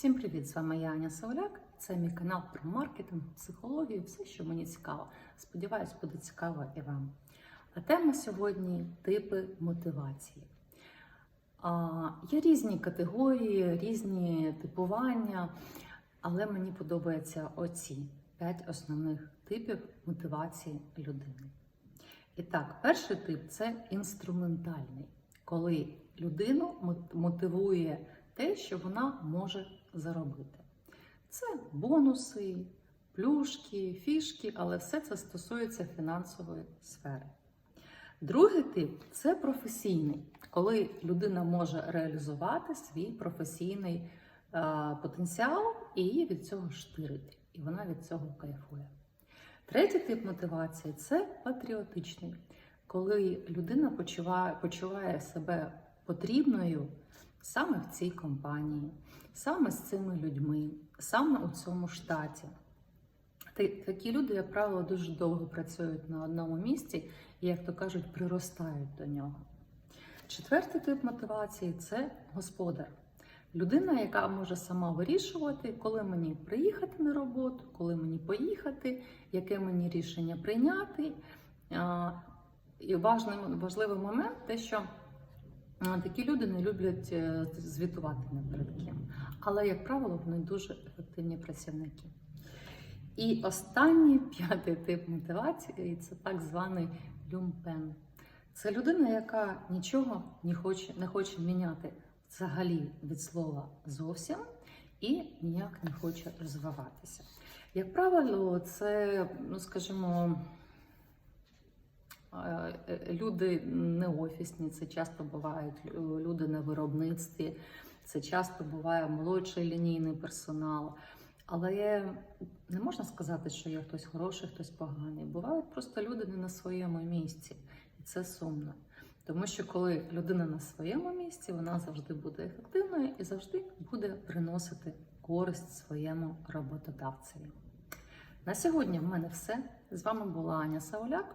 Всім привіт! З вами я Аня Сауляк. Це мій канал про маркетинг, психологію, все, що мені цікаво. Сподіваюсь, буде цікаво і вам. А тема сьогодні типи мотивації. А, Є різні категорії, різні типування, але мені подобаються оці п'ять основних типів мотивації людини. І так, перший тип це інструментальний, коли людину мотивує те, що вона може заробити. Це бонуси, плюшки, фішки, але все це стосується фінансової сфери. Другий тип це професійний, коли людина може реалізувати свій професійний е, потенціал і її від цього штирить, і вона від цього кайфує. Третій тип мотивації це патріотичний, коли людина почуває, почуває себе потрібною саме в цій компанії, саме з цими людьми, саме у цьому штаті. Такі люди, як правило, дуже довго працюють на одному місці і, як то кажуть, приростають до нього. Четвертий тип мотивації це господар. Людина, яка може сама вирішувати, коли мені приїхати на роботу, коли мені поїхати, яке мені рішення прийняти. І важливий момент те, що такі люди не люблять е, звітувати не ким. Але, як правило, вони дуже ефективні працівники. І останній п'ятий тип мотивації це так званий люмпен. Це людина, яка нічого не хоче, не хоче міняти взагалі від слова зовсім і ніяк не хоче розвиватися. Як правило, це, ну скажімо, люди не офісні, це часто бувають люди на виробництві, це часто буває молодший лінійний персонал. Але не можна сказати, що є хтось хороший, хтось поганий. Бувають просто люди не на своєму місці, і це сумно. Тому що коли людина на своєму місці, вона завжди буде ефективною і завжди буде приносити користь своєму роботодавцеві. На сьогодні в мене все. З вами була Аня Сауляк.